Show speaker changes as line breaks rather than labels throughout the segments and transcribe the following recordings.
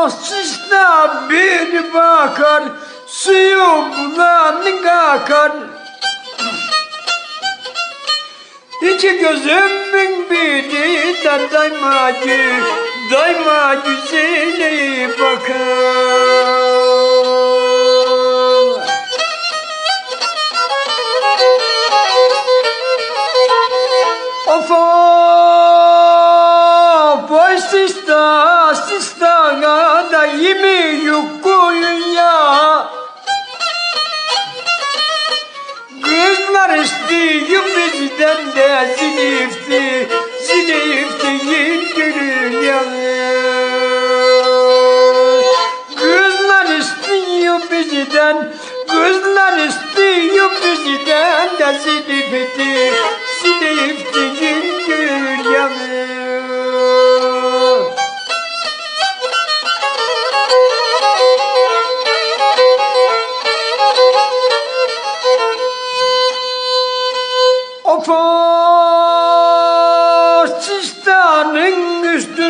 Fasista bir bakar Suyu bulanık akar İki gözümün biri de daima gü Daima güzeli bakar. Of sista sista da yemi yukuyun ya Kızlar istiyor bizden de zilifti Zilifti yingülün ya Kızlar istiyor bizden Kızlar istiyor bizden de Zilifti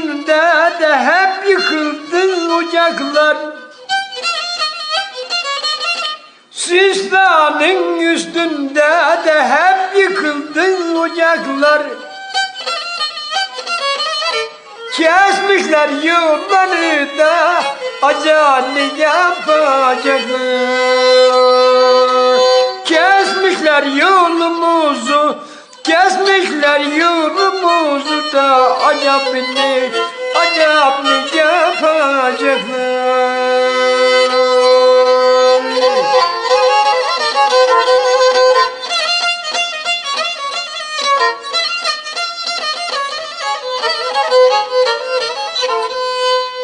üstünde de hep yıkıldı ocaklar. Sistanın üstünde de hep yıkıldı ocaklar. Kesmişler yolları da acanı yapacaklar. Kesmişler yolumuzu Kesmişler yolumuzu da acaba ne Acaba ne yapacaklar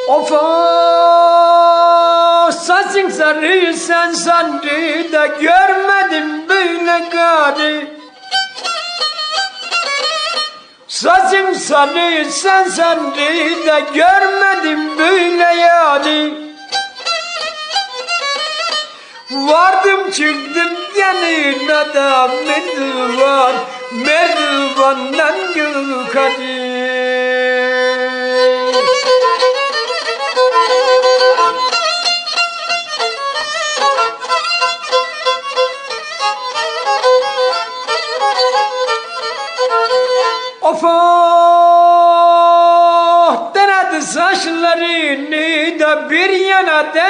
Of of, saçın sarı sen sandı da görmedim böyle garı Saçın sarı sen sandı da görmedim böyle yani. Vardım çıktım yanına da merdivan Merdivandan Of, denedim saçlarını da bir yana des